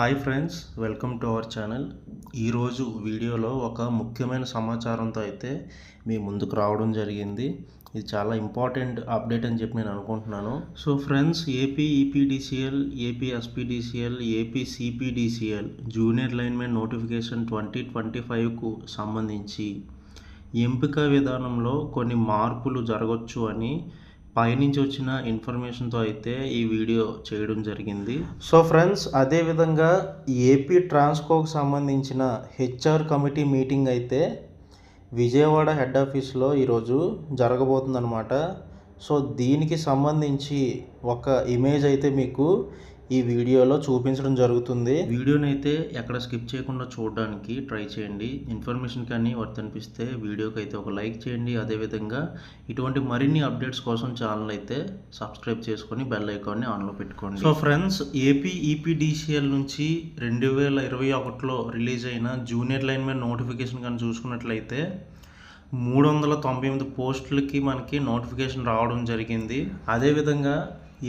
Hi friends welcome to our channel. ఈరోజు వీడియోలో ఒక ముఖ్యమైన సమాచారంతో అయితే మీ ముందుకు రావడం జరిగింది. ఇది చాలా ఇంపార్టెంట్ అప్డేట్ అని చెప్పి నేను అనుకుంటున్నాను. So friends AP EPDCL AP SPDCL AP CPDCL junior linemen notification twenty twenty ఫైవ్కు సంబంధించి ఎంపిక విధానంలో కొన్ని మార్పులు జరగవచ్చు అని పైనుంచి వచ్చిన ఇన్ఫర్మేషన్తో అయితే ఈ వీడియో చేయడం జరిగింది. సో ఫ్రెండ్స్ అదేవిధంగా ఏపీ ట్రాన్స్కోకు సంబంధించిన హెచ్ఆర్ కమిటీ మీటింగ్ అయితే విజయవాడ హెడ్ ఆఫీస్లో ఈరోజు జరగబోతుందన్నమాట. సో దీనికి సంబంధించి ఒక ఇమేజ్ అయితే మీకు ఈ వీడియోలో చూపించడం జరుగుతుంది. వీడియోని అయితే ఎక్కడ స్కిప్ చేయకుండా చూడడానికి ట్రై చేయండి. ఇన్ఫర్మేషన్ కానీ వర్త్ అనిపిస్తే వీడియోకి అయితే ఒక లైక్ చేయండి. అదేవిధంగా ఇటువంటి మరిన్ని అప్డేట్స్ కోసం ఛానల్ అయితే సబ్స్క్రైబ్ చేసుకొని బెల్ ఐకాన్ని ఆన్లో పెట్టుకోండి. సో ఫ్రెండ్స్ ఏపీ ఈపీడీసీఎల్ నుంచి రెండు వేల ఇరవై ఒకటిలో రిలీజ్ అయిన జూనియర్ లైన్మెన్ నోటిఫికేషన్ కానీ చూసుకున్నట్లయితే మూడు వందల తొంభై ఎనిమిది పోస్టులకి మనకి నోటిఫికేషన్ రావడం జరిగింది. అదేవిధంగా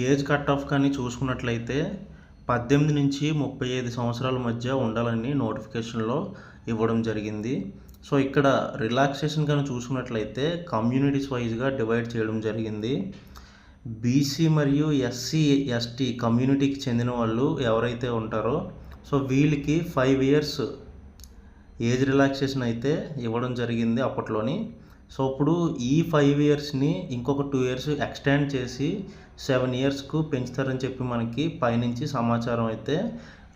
ఏజ్ కట్ ఆఫ్ కానీ చూసుకున్నట్లయితే పద్దెనిమిది నుంచి ముప్పై ఐదు సంవత్సరాల మధ్య ఉండాలని నోటిఫికేషన్లో ఇవ్వడం జరిగింది. సో ఇక్కడ రిలాక్సేషన్ కానీ చూసుకున్నట్లయితే కమ్యూనిటీస్ వైజ్గా డివైడ్ చేయడం జరిగింది. బీసీ మరియు ఎస్సీ ఎస్టీ కమ్యూనిటీకి చెందిన వాళ్ళు ఎవరైతే ఉంటారో సో వీళ్ళకి ఫైవ్ ఇయర్స్ ఏజ్ రిలాక్సేషన్ అయితే ఇవ్వడం జరిగింది అప్పట్లోని. సో ఇప్పుడు ఈ ఫైవ్ ఇయర్స్ని ఇంకొక టూ ఇయర్స్ ఎక్స్టెండ్ చేసి సెవెన్ ఇయర్స్కు పెంచుతారని చెప్పి మనకి పైనుంచి సమాచారం అయితే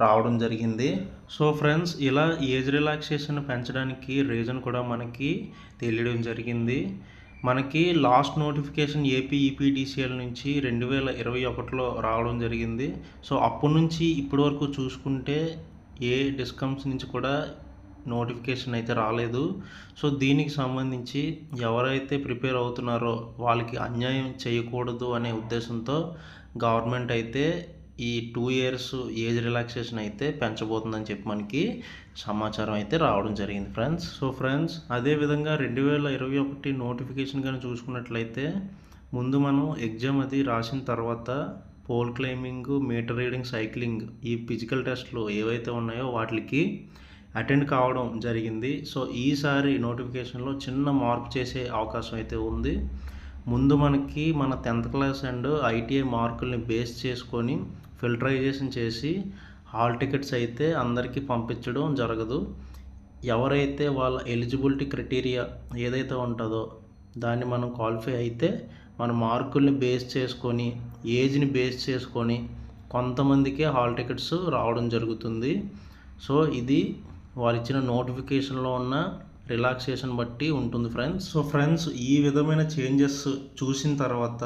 రావడం జరిగింది. సో ఫ్రెండ్స్ ఇలా ఏజ్ రిలాక్సేషన్ పెంచడానికి రీజన్ కూడా మనకి తెలియడం జరిగింది. మనకి లాస్ట్ నోటిఫికేషన్ ఏపీ ఈపీడీసీఎల్ నుంచి రెండు వేల ఇరవై ఒకటిలో రావడం జరిగింది. సో అప్పటి నుంచి ఇప్పటి వరకు చూసుకుంటే ఏ డిస్కమ్స్ నుంచి కూడా నోటిఫికేషన్ అయితే రాలేదు. సో దీనికి సంబంధించి ఎవరైతే ప్రిపేర్ అవుతున్నారో వాళ్ళకి అన్యాయం చేయకూడదు అనే ఉద్దేశంతో గవర్నమెంట్ అయితే ఈ టూ ఇయర్స్ ఏజ్ రిలాక్సేషన్ అయితే పెంచబోతుందని చెప్పి మనకి సమాచారం అయితే రావడం జరిగింది ఫ్రెండ్స్. సో ఫ్రెండ్స్ అదేవిధంగా రెండు వేల ఇరవై ఒకటి నోటిఫికేషన్ కానీ చూసుకున్నట్లయితే ముందు మనం ఎగ్జామ్ అది రాసిన తర్వాత pole climbing meter reading cycling ఈ ఫిజికల్ టెస్ట్లు ఏవైతే ఉన్నాయో వాటికి అటెండ్ కావడం జరిగింది. సో ఈసారి నోటిఫికేషన్లో చిన్న మార్పు చేసే అవకాశం అయితే ఉంది. ముందు మనకి మన టెన్త్ క్లాస్ అండ్ ఐటీఐ మార్కుల్ని బేస్ చేసుకొని ఫిల్టరైజేషన్ చేసి హాల్ టికెట్స్ అయితే అందరికీ పంపించడం జరగదు. ఎవరైతే వాళ్ళ ఎలిజిబిలిటీ క్రైటీరియా ఏదైతే ఉంటుందో దాన్ని మనం క్వాలిఫై అయితే మన మార్కుల్ని బేస్ చేసుకొని ఏజ్ని బేస్ చేసుకొని కొంతమందికే హాల్ టికెట్స్ రావడం జరుగుతుంది. సో ఇది వాళ్ళు ఇచ్చిన నోటిఫికేషన్లో ఉన్న రిలాక్సేషన్ బట్టి ఉంటుంది ఫ్రెండ్స్. సో ఫ్రెండ్స్ ఈ విధమైన చేంజెస్ చూసిన తర్వాత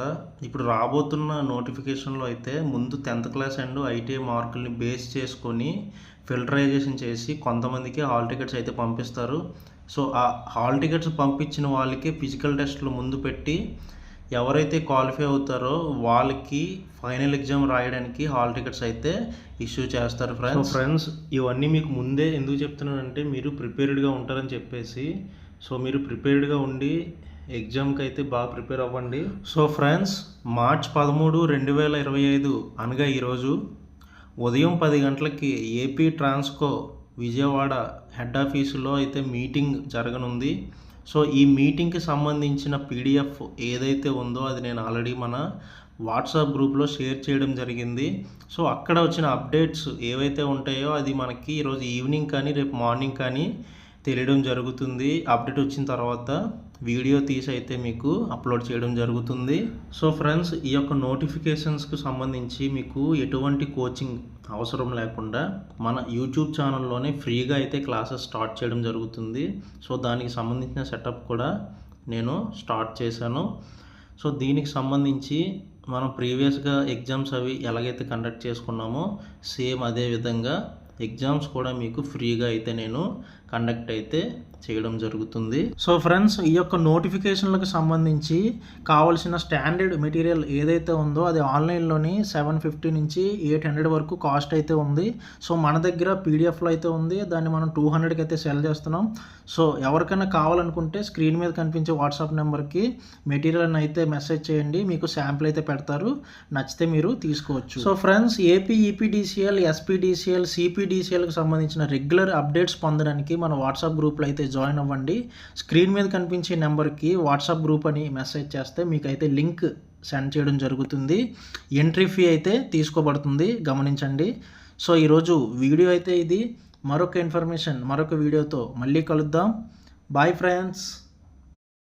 ఇప్పుడు రాబోతున్న నోటిఫికేషన్లో అయితే ముందు టెన్త్ క్లాస్ అండ్ ఐటీఐ మార్కుల్ని బేస్ చేసుకొని ఫిల్టరైజేషన్ చేసి కొంతమందికి హాల్ టికెట్స్ అయితే పంపిస్తారు. సో ఆ హాల్ టికెట్స్ పంపించిన వాళ్ళకి ఫిజికల్ టెస్ట్లు ముందు పెట్టి ఎవరైతే క్వాలిఫై అవుతారో వాళ్ళకి ఫైనల్ ఎగ్జామ్ రాయడానికి హాల్ టికెట్స్ అయితే ఇష్యూ చేస్తారు ఫ్రెండ్స్. ఫ్రెండ్స్ ఇవన్నీ మీకు ముందే ఎందుకు చెప్తున్నానంటే మీరు ప్రిపేర్డ్గా ఉంటారని చెప్పేసి. సో మీరు ప్రిపేర్డ్గా ఉండి ఎగ్జామ్కి అయితే బాగా ప్రిపేర్ అవ్వండి. సో ఫ్రెండ్స్ మార్చ్ పదమూడు రెండు వేల ఇరవై ఐదు అనగా ఈరోజు ఉదయం పది గంటలకి ఏపీ ట్రాన్స్కో విజయవాడ హెడ్ ఆఫీసులో అయితే మీటింగ్ జరగనుంది. సో ఈ మీటింగ్కి సంబంధించిన పీడిఎఫ్ ఏదైతే ఉందో అది నేను ఆల్రెడీ మన వాట్సాప్ గ్రూప్లో షేర్ చేయడం జరిగింది. సో అక్కడ వచ్చిన అప్డేట్స్ ఏవైతే ఉంటాయో అది మనకి ఈరోజు ఈవినింగ్ కానీ రేపు మార్నింగ్ కానీ తెలియడం జరుగుతుంది. అప్డేట్ వచ్చిన తర్వాత వీడియో తీసి అయితే మీకు అప్లోడ్ చేయడం జరుగుతుంది. సో ఫ్రెండ్స్ ఈ యొక్క నోటిఫికేషన్స్కి సంబంధించి మీకు ఎటువంటి కోచింగ్ అవసరం లేకుండా మన యూట్యూబ్ ఛానల్లోనే ఫ్రీగా అయితే క్లాసెస్ స్టార్ట్ చేయడం జరుగుతుంది. సో దానికి సంబంధించిన సెటప్ కూడా నేను స్టార్ట్ చేశాను. సో దీనికి సంబంధించి మనం ప్రీవియస్గా ఎగ్జామ్స్ అవి ఎలాగైతే కండక్ట్ చేసుకున్నామో సేమ్ అదే విధంగా ఎగ్జామ్స్ కూడా మీకు ఫ్రీగా అయితే నేను కండక్ట్ అయితే చేయడం జరుగుతుంది. సో ఫ్రెండ్స్ ఈ యొక్క నోటిఫికేషన్లకు సంబంధించి కావాల్సిన స్టాండర్డ్ మెటీరియల్ ఏదైతే ఉందో అది ఆన్లైన్లోని సెవెన్ ఫిఫ్టీ నుంచి ఎయిట్ హండ్రెడ్ వరకు కాస్ట్ అయితే ఉంది. సో మన దగ్గర పీడిఎఫ్లో అయితే ఉంది. దాన్ని మనం టూ హండ్రెడ్కి అయితే సెల్ చేస్తున్నాం. సో ఎవరికైనా కావాలనుకుంటే స్క్రీన్ మీద కనిపించే వాట్సాప్ నెంబర్కి మెటీరియల్ అయితే మెసేజ్ చేయండి. మీకు శాంపుల్ అయితే పెడతారు. నచ్చితే మీరు తీసుకోవచ్చు. So friends AP EPDCL SPDCL డిసిఎల్కి సంబంధించిన రెగ్యులర్ అప్డేట్స్ పొందడానికి మన వాట్సాప్ గ్రూప్లో అయితే జాయిన్ అవ్వండి. స్క్రీన్ మీద కనిపించే నెంబర్కి వాట్సాప్ గ్రూప్ అని మెసేజ్ చేస్తే మీకు అయితే లింక్ సెండ్ చేయడం జరుగుతుంది. ఎంట్రీ ఫీ అయితే తీసుకోబడుతుంది. గమనించండి. సో ఈరోజు వీడియో అయితే ఇది. మరొక ఇన్ఫర్మేషన్ మరొక వీడియోతో మళ్ళీ కలుద్దాం. Bye friends